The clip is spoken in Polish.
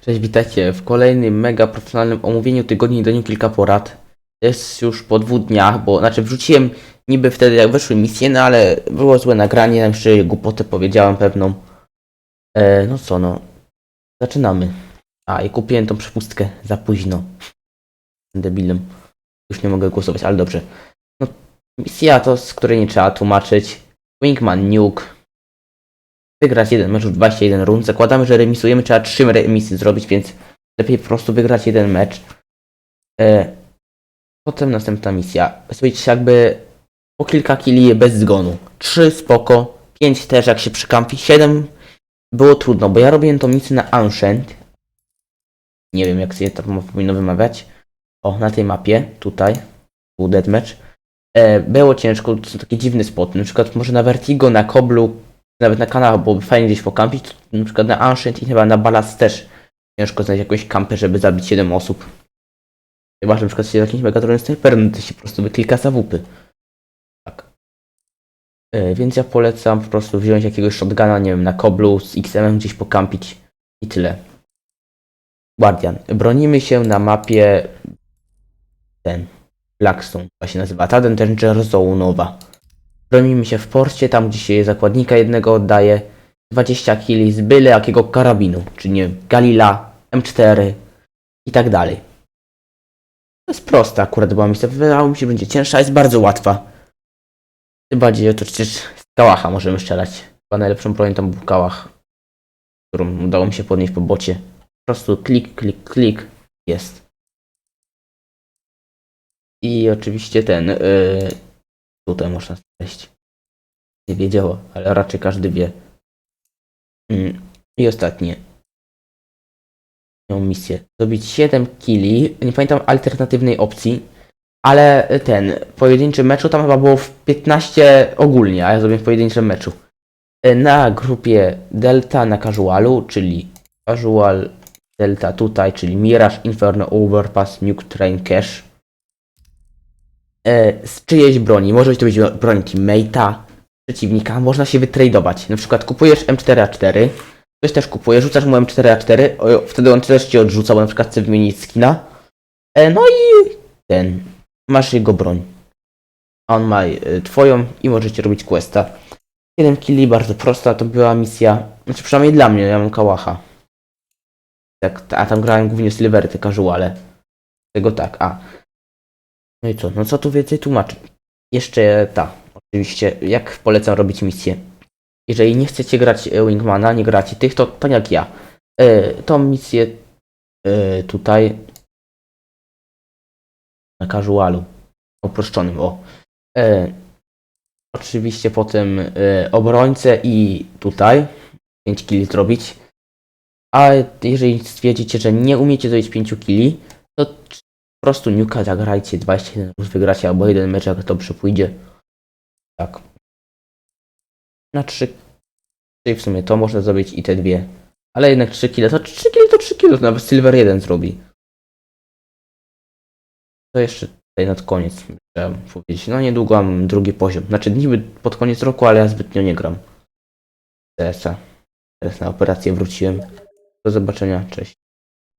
Cześć, witajcie w kolejnym mega profesjonalnym omówieniu tygodni do nim kilka porad. Jest już po dwóch dniach, bo znaczy wrzuciłem niby wtedy jak weszły misje, no ale było złe nagranie, tam jeszcze głupotę powiedziałem pewną. E, no co no, zaczynamy. A i kupiłem tą przepustkę za późno. Debilem. Już nie mogę głosować, ale dobrze. No, misja to, z której nie trzeba tłumaczyć. Wingman Nuke. Wygrać jeden mecz w 21 rund. Zakładamy, że remisujemy, trzeba 3 remisy zrobić, więc lepiej po prostu wygrać jeden mecz. E, potem następna misja. Zrobić jakby po kilka kili bez zgonu. 3 spoko, 5 też jak się przykampi, 7 było trudno, bo ja robiłem tą misję na Ancient. Nie wiem jak się to powinno wymawiać. O, na tej mapie, tutaj, był deathmatch. E, było ciężko, to są takie dziwne spoty. Na przykład może na Vertigo, na Koblu, nawet na kanałach byłoby fajnie gdzieś pokampić. to Na przykład na Ancient i chyba na Balast też ciężko znaleźć jakąś kampę, żeby zabić 7 osób. Chyba, że na przykład się jakimś megatronem snajperem, to się po prostu wyklika za wupy. Tak. E, więc ja polecam po prostu wziąć jakiegoś shotguna, nie wiem, na Koblu z XM gdzieś pokampić i tyle. Guardian. Bronimy się na mapie ten Blackstone, się nazywa, ta Danger Zone'owa. Bronimy się w porcie, tam gdzie się zakładnika jednego oddaje 20 kili z byle jakiego karabinu, czyli nie Galila, M4 i tak dalej. To jest prosta akurat była misja, wydawało mi się, będzie cięższa, jest bardzo łatwa. Tym bardziej to przecież z kałacha możemy strzelać. Chyba najlepszą bronią tam był kałach, którą udało mi się podnieść po bocie. Po prostu klik, klik, klik, jest. I oczywiście ten, yy, tutaj można znaleźć. Nie wiedziało, ale raczej każdy wie. Mm. I ostatnie. Miał misję. Zrobić 7 killi. Nie pamiętam alternatywnej opcji. Ale ten pojedynczy meczu tam chyba było w 15 ogólnie, a ja zrobiłem w pojedynczym meczu. E, Na grupie Delta na casualu, czyli casual Delta tutaj, czyli Mirage, Inferno, Overpass, Nuke, Train, Cache. E, z czyjejś broni, może to być broń teammate'a, przeciwnika, można się wytradować. Na przykład kupujesz M4A4, ktoś też kupuje, rzucasz mu M4A4, o, wtedy on też ci odrzuca, bo na przykład chce wymienić skina. E, no i ten, masz jego broń. On ma e, twoją i możecie robić questa. 7 killi, bardzo prosta to była misja, znaczy przynajmniej dla mnie, ja mam kałacha. Tak, a tam grałem głównie Silvery, te casuale. Tego tak, a. No i co, no co tu więcej tłumaczyć? Jeszcze ta, oczywiście, jak polecam robić misję. Jeżeli nie chcecie grać e, Wingmana, nie gracie tych, to tak jak ja. E, tą misję e, tutaj na casualu, uproszczonym, o. Oczywiście potem e, obrońcę i tutaj 5 kili zrobić. A jeżeli stwierdzicie, że nie umiecie zrobić 5 kili, to po prostu Nuka zagrajcie 21 plus wygracie albo jeden mecz jak dobrze pójdzie. Tak. Na 3 czyli w sumie to można zrobić i te dwie. Ale jednak 3 kile to 3 kile to 3 kile, to nawet Silver 1 zrobi. To jeszcze tutaj nad koniec chciałem powiedzieć. No niedługo mam drugi poziom. Znaczy niby pod koniec roku, ale ja zbytnio nie gram. CS-a. Teraz na operację wróciłem. Do zobaczenia, cześć.